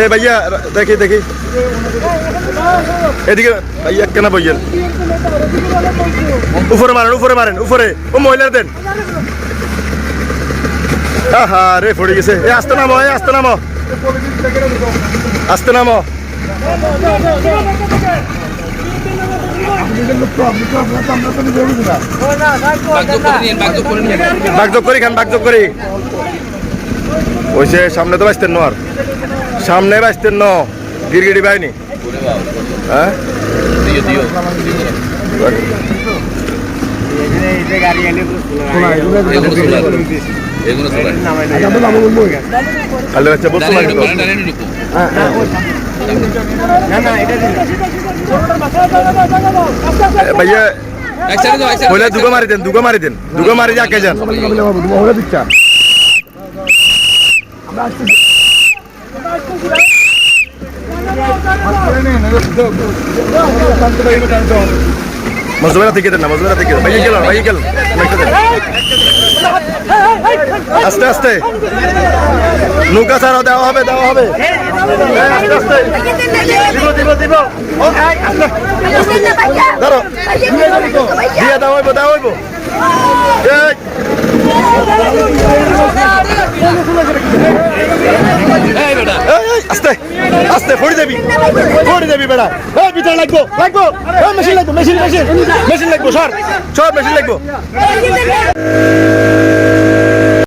এ ভাইয়া দেখি দেখি। এদিকে ভাইয়া কেন বইয়েন উপরে মারেন উপরে মারেন উপরে। ও মহিলার দেন। আহা রে পড়ে গেছে। এ আসতে নামো এ আসতে নামো। আসতে নামো। বাগযোগ করি খান বাগযোগ করি। ওইসে সামনে তো বাঁচতেন ন আর। সামনে বাঁচতেন ন। গিরগিরি বাইনি হ্যাঁ? কালে বাচ্চা ভাইয়া দুগো মারি দেন দুগো মারি দেন দুগো মারি যাকে যান। মজুরা থেকে দেন না মজুরা থেকে ভাইয়া গেল ভাইয়া গেল আস্তে আস্তে। নৌকা ছাড়াও দেওয়া হবে দেওয়া হবে। আস্তে আস্তে। দিব দিব দিব। আস্তে। ধরো। দিয়ে দেওয়া হইব দেওয়া হইব এই, এই, এই, আস্তে আস্তে, ফড়ি দেবি ফড়ি দেবি বেড়া। এই ভিতরে লাগবো লাগবো। মেশিন লাগবো, মেশিন মেশিন। মেশিন লাগবো, সর। সর, মেশিন লাগবো।